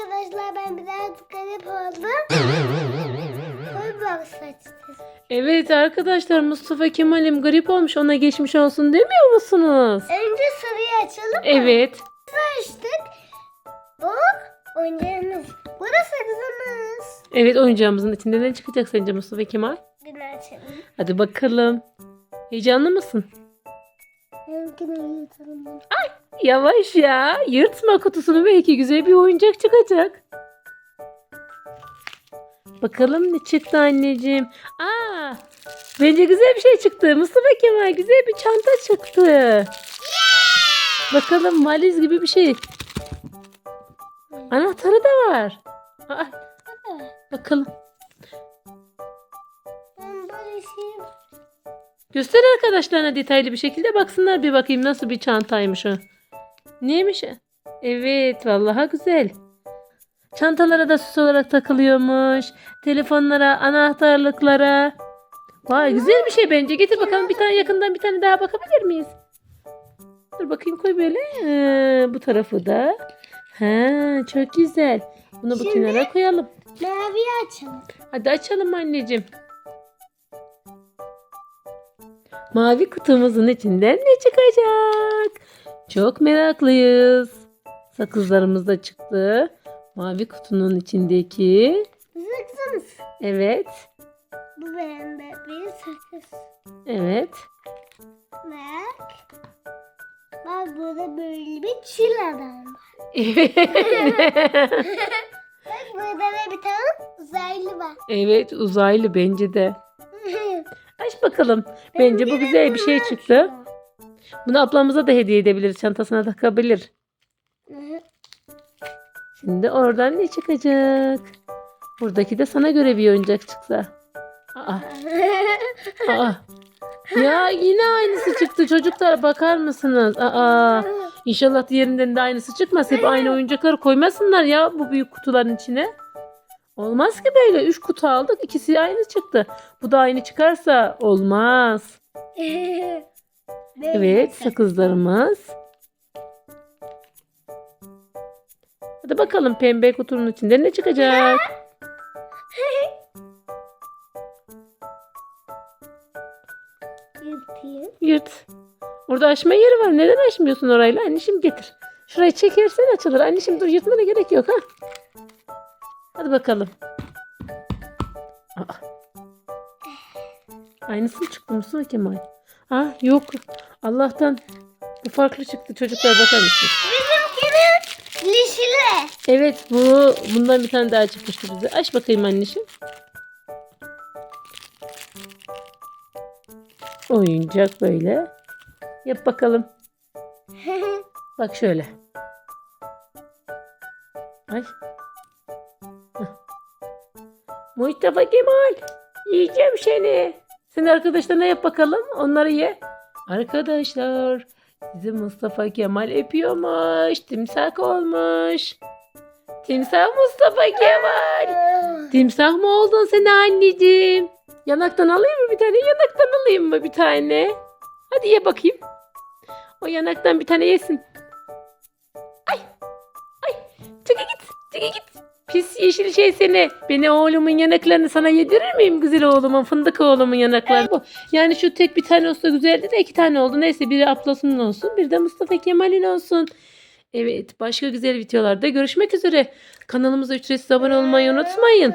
arkadaşlar ben biraz garip oldum. Bak saçtı. Evet arkadaşlar Mustafa Kemal'im grip olmuş ona geçmiş olsun demiyor musunuz? Önce sarıyı açalım mı? Evet. Açtık. Bu oyuncağımız. Burası kızımız. Evet oyuncağımızın içinde ne çıkacak sence Mustafa Kemal? Bunu açalım. Hadi bakalım. Heyecanlı mısın? Bunu. Yavaş ya. Yırtma kutusunu belki güzel bir oyuncak çıkacak. Bakalım ne çıktı anneciğim. Aa, bence güzel bir şey çıktı. Mustafa Kemal güzel bir çanta çıktı. Bakalım valiz gibi bir şey. Anahtarı da var. Aa, bakalım. Göster arkadaşlarına detaylı bir şekilde baksınlar bir bakayım nasıl bir çantaymış o. Neymiş? Evet vallahi güzel. Çantalara da süs olarak takılıyormuş. Telefonlara, anahtarlıklara. Vay güzel bir şey bence. Getir bakalım bir tane yakından bir tane daha bakabilir miyiz? Dur bakayım koy böyle. Ha, bu tarafı da. Ha, çok güzel. Bunu bu Şimdi- kenara koyalım. maviyi açalım. Hadi açalım anneciğim. Mavi kutumuzun içinden ne çıkacak? Çok meraklıyız. Sakızlarımız da çıktı. Mavi kutunun içindeki. Zıksınız. Evet. Bu benim bebeğim sakız. Evet. Bak. Bak burada böyle bir çil adam var. Bak burada da bir tane uzaylı var. evet uzaylı bence de. Aç bakalım. Bence bu güzel bir şey çıktı. Bunu ablamıza da hediye edebiliriz. Çantasına takabilir. Şimdi oradan ne çıkacak? Buradaki de sana göre bir oyuncak çıksa. Aa, aa. Ya yine aynısı çıktı çocuklar bakar mısınız? Aa, inşallah diğerinden de aynısı çıkmaz. Hep aynı oyuncakları koymasınlar ya bu büyük kutuların içine. Olmaz ki böyle. Üç kutu aldık. ikisi aynı çıktı. Bu da aynı çıkarsa olmaz. Evet sakızlarımız. Hadi bakalım pembe kutunun içinde ne çıkacak? Yapayım. Yırt. Orada açma yeri var. Neden açmıyorsun orayla? Anneciğim getir. Şurayı çekersen açılır. Anneciğim dur yırtmana gerek yok ha. Hadi bakalım. Aa. Aynısı mı çıktı Mustafa Kemal? Ha yok. Allah'tan bu farklı çıktı. Çocuklar bakar mısınız? Bizimkinin lişili. Evet bu bundan bir tane daha çıkmıştı bize. Aç bakayım anneciğim. Oyuncak böyle. Yap bakalım. Bak şöyle. Ay. Mustafa Kemal. Yiyeceğim seni. Sen arkadaşlarına yap bakalım. Onları ye. Arkadaşlar. Sizi Mustafa Kemal öpüyormuş. Timsak olmuş. Timsah Mustafa Kemal. Timsah mı oldun sen anneciğim? Yanaktan alayım mı bir tane? Yanaktan alayım mı bir tane? Hadi ye bakayım. O yanaktan bir tane yesin. Ay. Ay. Çıkı git. Çıkı git. Pis yeşil şey seni. Beni oğlumun yanaklarını sana yedirir miyim güzel oğlumun? Fındık oğlumun yanaklarını. Bu. Yani şu tek bir tane olsa güzeldi de iki tane oldu. Neyse biri ablasının olsun. Bir de Mustafa Kemal'in olsun. Evet başka güzel videolarda görüşmek üzere. Kanalımıza ücretsiz abone olmayı unutmayın.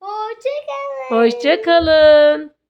Hoşçakalın. Hoşçakalın.